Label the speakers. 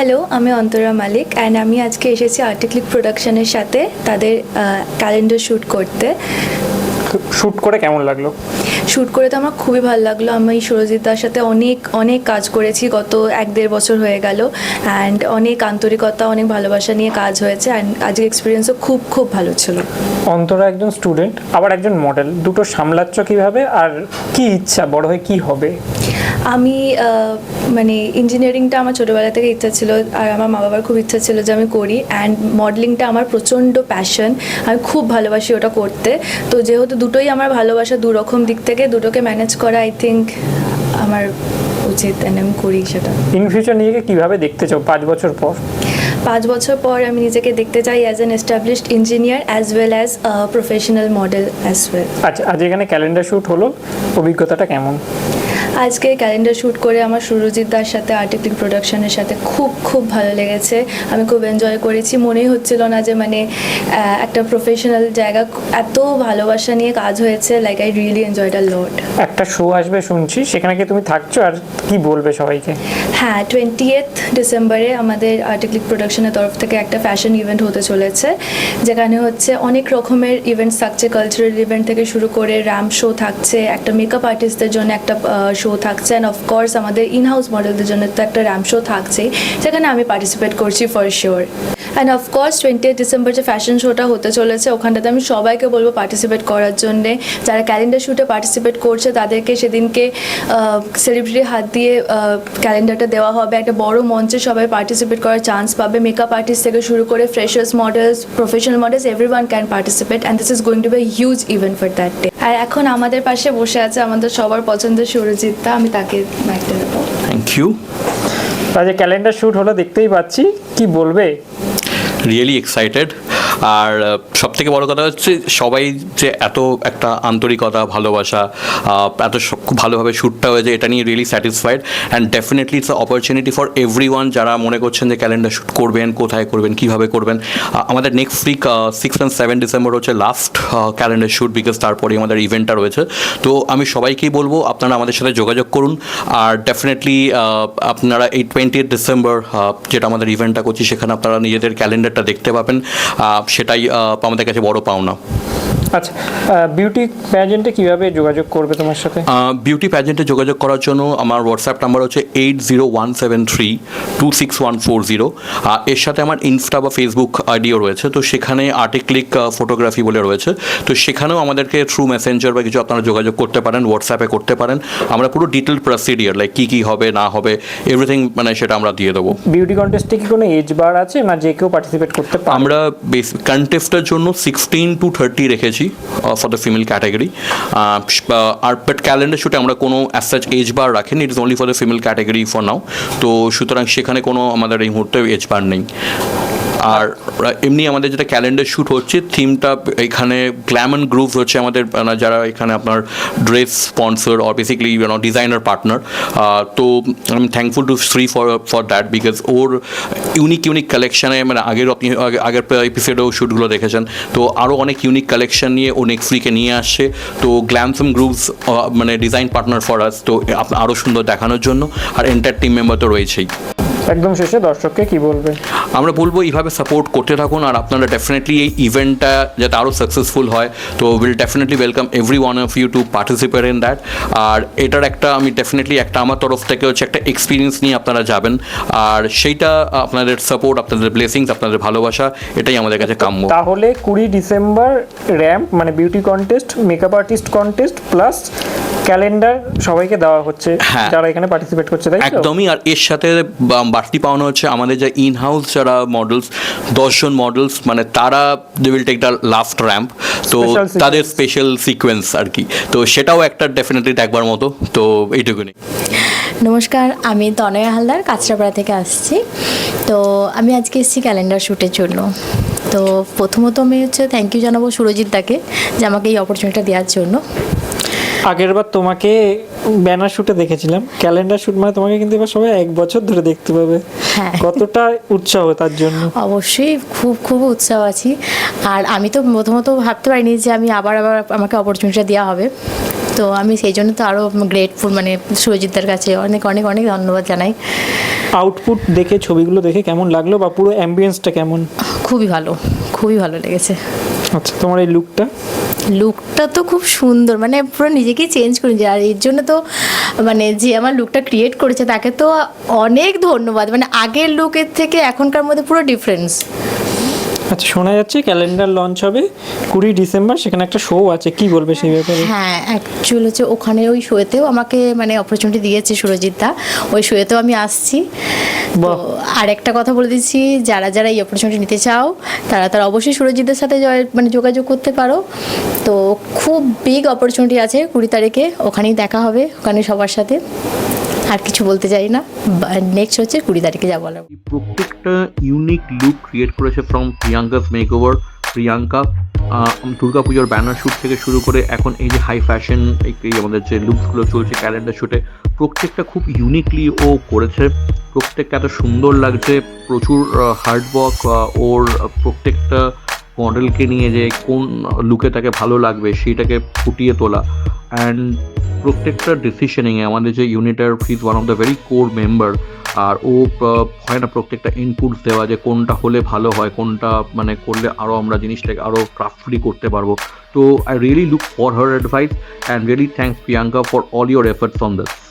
Speaker 1: Hello আমি অন্তরা মালিক and আমি আজকে এসেছি আর্টিক্লিক প্রোডাকশনের সাথে তাদের ক্যালেন্ডার শ্যুট করতে।
Speaker 2: শ্যুট করে কেমন লাগল?
Speaker 1: শ্যুট করে তো আমার খুবই ভালো লাগল। আমি সুরজিৎদার সাথে অনেক অনেক কাজ করেছি গত এক দেড় বছর হয়ে গেল অ্যান্ড অনেক আন্তরিকতা অনেক ভালোবাসা নিয়ে কাজ হয়েছে অ্যান্ড আজকের এক্সপিরিয়েন্সও খুব খুব ভালো ছিল।
Speaker 2: অন্তরা একজন স্টুডেন্ট আবার একজন মডেল দুটো সামলাচ্ছ কীভাবে আর কি ইচ্ছা বড় হয়ে কি হবে?
Speaker 1: আমি মানে ইঞ্জিনিয়ারিংটা আমার ছোটোবেলা থেকে ইচ্ছা ছিল আর আমার মা বাবার খুব ইচ্ছা ছিল যে আমি করি অ্যান্ড মডেলিংটা আমার প্রচণ্ড প্যাশন আমি খুব ভালোবাসি ওটা করতে। তো যেহেতু দুটোই আমার ভালোবাসা দু রকম দিক থেকে দুটোকে ম্যানেজ করা আই থিঙ্ক আমার উচিত অ্যান্ড আমি করি সেটা।
Speaker 2: ইন ফিউচার নিজেকে কীভাবে দেখতে চাও পাঁচ বছর পর?
Speaker 1: পাঁচ বছর পর আমি নিজেকে দেখতে চাই as an established engineer as well as professional model as well
Speaker 2: আচ্ছা আজ এখানে ক্যালেন্ডার শ্যুট হলো অভিজ্ঞতাটা কেমন?
Speaker 1: আজকে ক্যালেন্ডার শ্যুট করে আমার সুরজিৎ দার সাথে আর্টিক্লিক প্রোডাকশনের সাথে খুব খুব ভালো লেগেছে। আমি খুব এনজয় করেছি। মনেই হচ্ছিল না যে মানে একটা প্রফেশনাল জায়গা এত ভালোবাসা নিয়ে কাজ হয়েছে। Like I really enjoy a lot
Speaker 2: একটা শো আসবে শুনছি। সেখানে কি তুমি থাকছো? আর কি বলবে সবাইকে?
Speaker 1: হ্যাঁ টোয়েন্টি ডিসেম্বরে আমাদের আর্টিক্লিক প্রোডাকশনের তরফ থেকে একটা ফ্যাশন ইভেন্ট হতে চলেছে। যেখানে হচ্ছে অনেক রকমের ইভেন্টস থাকছে। কালচারাল ইভেন্ট থেকে শুরু করে র্যাম্প শো থাকছে। একটা মেকআপ আর্টিস্টদের জন্য একটা শো থাকছে অ্যান্ড অফকোর্স আমাদের ইন হাউস মডেলদের জন্য তো একটা র্যাম শো থাকছেই সেখানে আমি পার্টিসিপেট করছি for sure and of course twenty eight December যে ফ্যাশন শোটা হতে চলেছে, ওখানটাতে আমি সবাইকে বলব পার্টিসিপেট করার জন্যে। যারা ক্যালেন্ডার শ্যুটে পার্টিসিপেট করছে, তাদেরকে সেদিনকে সেলিব্রিটি হাত দিয়ে ক্যালেন্ডারটা দেওয়া হবে। একটা বড় মঞ্চে সবাই পার্টিসিপেট করার চান্স পাবে। মেকআপ আর্টিস্ট থেকে শুরু করে freshers models professional models everyone can participate and this is going to be huge event for that day আর এখন আমাদের পাশে বসে আছে আমাদের সবার পছন্দের সুরজিৎদা আমি তাকে মাইকটা দেবো।
Speaker 3: থ্যাংক ইউ
Speaker 2: আজ ক্যালেন্ডার শুট হলো দেখতেই পাচ্ছি। কি বলবে?
Speaker 3: রিয়েলি এক্সাইটেড আর সব থেকে বড় কথা হচ্ছে সবাই যে এত একটা আন্তরিকতা, ভালোবাসা এত খুব ভালোভাবে শ্যুটটা হয়েছে, এটা নিয়ে really satisfied and definitely it's opportunity for everyone যারা মনে করছেন যে ক্যালেন্ডার শ্যুট করবেন, কোথায় করবেন, কীভাবে করবেন। আমাদের next week six and seven December হচ্ছে লাস্ট ক্যালেন্ডার শ্যুট বিকজ তারপরে আমাদের ইভেন্টটা রয়েছে। তো আমি সবাইকেই বলব, আপনারা আমাদের সাথে যোগাযোগ করুন। আর ডেফিনেটলি আপনারা এই টোয়েন্টি ডিসেম্বর যেটা আমাদের ইভেন্টটা করছি, সেখানে আপনারা নিজেদের ক্যালেন্ডারটা দেখতে পাবেন। সেটাই আমাদের কাছে বড় পাওনা।
Speaker 2: আচ্ছা বিউটি প্যাজেন্টে কীভাবে যোগাযোগ করবে তোমার সাথে?
Speaker 3: বিউটি প্যাজেন্টে যোগাযোগ করার জন্য আমার হোয়াটসঅ্যাপ নাম্বার হচ্ছে eight zero one seven three two six one four zero এর সাথে আমার ইনস্টা বা ফেসবুক আইডিও রয়েছে। তো সেখানে আর্টিক্লিক ফটোগ্রাফি বলে রয়েছে। তো সেখানেও আমাদেরকে থ্রু মেসেঞ্জার বা কিছু আপনারা যোগাযোগ করতে পারেন হোয়াটসঅ্যাপে করতে পারেন। আমরা পুরো ডিটেল প্রসিডিয়ার লাইক কী কী হবে না হবে এভরিথিং মানে সেটা আমরা দিয়ে দেবো।
Speaker 2: বিউটি কন্টেস্টে কি কোনো এজ বার আছে? না যে কেউ পার্টিসিপেট করতে পারে?
Speaker 3: আমরা কন্টেস্টের জন্য সিক্সটিন টু থার্টি রেখেছি। ফর দ্য ফিমেল ক্যাটাগরি আর বাট ক্যালেন্ডার শুটে আমরা কোনো অ্যাসাচ এজ বার রাখিনি it is only for the female category for now তো সুতরাং সেখানে কোনো আমাদের এই মুহূর্তে এজ বার নেই। আর এমনি আমাদের যেটা ক্যালেন্ডার শ্যুট হচ্ছে থিমটা এখানে গ্ল্যামন গ্রুপ হচ্ছে আমাদের যারা এখানে আপনার dress sponsor or basically you know designer partner তো I am thankful to Shri for for that because or unique unique কালেকশানে মানে আগের আপনি আগের এপিসোডেও শ্যুটগুলো দেখেছেন, তো আরও অনেক ইউনিক কালেকশন নিয়ে ও নেক্সট উইকে নিয়ে আসছে, তো গ্ল্যামসম গ্রুপস মানে ডিজাইন পার্টনার ফর আস তো আরও সুন্দর দেখানোর জন্য, আর এন্টার টিম মেম্বার তো রয়েছেই।
Speaker 2: একদম শেষে দর্শককে কি বলবে?
Speaker 3: আমরা বলব এইভাবে সাপোর্ট করতে থাকুন আর আপনারা ডেফিনেটলি এই ইভেন্টটা যাতে আরও সাকসেসফুল হয় তো will definitely welcome everyone of you to participate in that আর এটার একটা আমি ডেফিনেটলি একটা আমার তরফ থেকে হচ্ছে একটা এক্সপিরিয়েন্স নিয়ে আপনারা যাবেন। আর সেইটা আপনাদের সাপোর্ট আপনাদের ব্লেসিংস আপনাদের ভালোবাসা এটাই আমাদের কাছে কাম্য।
Speaker 2: তাহলে কুড়ি ডিসেম্বর র্যাম্প মানে beauty contest makeup artist contest plus calendar সবাইকে দেওয়া হচ্ছে
Speaker 3: হ্যাঁ।
Speaker 2: যারা এখানে পার্টিসিপেট করছে তাই
Speaker 3: একদমই আর এর সাথে বা- বাড়তি পাওনা হচ্ছে আমাদের যে ইন হাউস যারা মডেলস দশজন মডেলস মানে তারা they will take the last ramp তো তাদের স্পেশাল সিকোয়েন্স আর কি। তো সেটাও একটা ডেফিনেটলি দেখবার মতো তো এইটুকুনি
Speaker 4: নমস্কার আমি তনয়া হালদার কাঁচরাপাড়া থেকে আসছি। তো আমি আজকে এসেছি ক্যালেন্ডার শ্যুটের জন্য। তো প্রথমত আমি হচ্ছে থ্যাংক ইউ জানাব সুরজিৎ দাকে যে আমাকে এই অপরচুনিটিটা দেওয়ার জন্য।
Speaker 2: আগের বার তোমাকে ব্যানার শুটে দেখেছিলাম। ক্যালেন্ডার শুট মানে তোমাকে কিন্তু এবার সবাই এক বছর ধরে দেখতে পাবে।
Speaker 4: হ্যাঁ।
Speaker 2: কতটা উৎসাহ তার জন্য?
Speaker 4: অবশ্যই খুব খুব উৎসাহ আছি। আর আমি তো প্রথমত ভাবতে পারিনি যে আমি আবার আবার আমাকে অপরচুনিটিটা দেওয়া হবে। তো আমি সেই জন্য তো আরও গ্রেটফুল মানে সুরজিৎদার কাছে অনেক অনেক অনেক ধন্যবাদ জানাই।
Speaker 2: আউটপুট দেখে ছবিগুলো দেখে কেমন লাগল বা পুরো অ্যাম্বিয়েন্সটা কেমন?
Speaker 4: খুবই ভালো খুবই ভালো লেগেছে।
Speaker 2: আচ্ছা তোমার এই লুকটা
Speaker 4: লুকটা তো খুব সুন্দর মানে পুরো নিজেকেই চেঞ্জ করে নিয়েছে। আর এর জন্য তো মানে যে আমার লুকটা ক্রিয়েট করেছে তাকে তো অনেক ধন্যবাদ। মানে আগের লুকের থেকে এখনকার মধ্যে পুরো ডিফারেন্স
Speaker 2: আচ্ছা শোনা যাচ্ছে ক্যালেন্ডার লঞ্চ হবে কুড়ি ডিসেম্বর সেখানে একটা শো আছে। কি বলবে সেই ব্যাপারে?
Speaker 4: হ্যাঁ অ্যাকচুয়াল হচ্ছে ওখানে ওই শোয়েতেও আমাকে মানে অপরচুনিটি দিয়েছে সুরজিৎ দা। ওই শোয়েতেও আমি আসছি। আর একটা কথা বলে দিচ্ছি যারা যারা এই অপরচুনিটি নিতে চাও তারা তারা অবশ্যই সুরজিতের সাথে জয়- মানে যোগাযোগ করতে পারো। তো খুব বিগ অপরচুনিটি আছে কুড়ি তারিখে ওখানেই দেখা হবে ওখানে সবার সাথে। আর কিছু বলতে চাই না নেক্সট হচ্ছে কুড়ি তারিখে যা বলার
Speaker 3: প্রত্যেকটা ইউনিক লুক ক্রিয়েট করেছে from Priyanka's makeover Priyanka Durga পুজোর ব্যানার শ্যুট থেকে শুরু করে এখন এই যে হাই ফ্যাশন এই আমাদের যে লুকসগুলো চলছে ক্যালেন্ডার শ্যুটে প্রত্যেকটা খুব ইউনিকলি ও করেছে। প্রত্যেকটা এত সুন্দর লাগছে, প্রচুর হার্ড ওয়ার্ক ওর প্রত্যেকটা মডেলকে নিয়ে যে কোন লুকে তাকে ভালো লাগবে সেইটাকে ফুটিয়ে তোলা। অ্যান্ড প্রত্যেকটা ডিসিশনিংয়ে আমাদের যে ইউনিটার is one of the very core member আর ও হয় না প্রত্যেকটা ইনপুট দেওয়া যে কোনটা হলে ভালো হয়, কোনটা মানে করলে আরও আমরা জিনিসটাকে আরও ক্রাফটফুলি করতে পারব। তো I really look for her advice and really thank Priyanka for all your efforts on this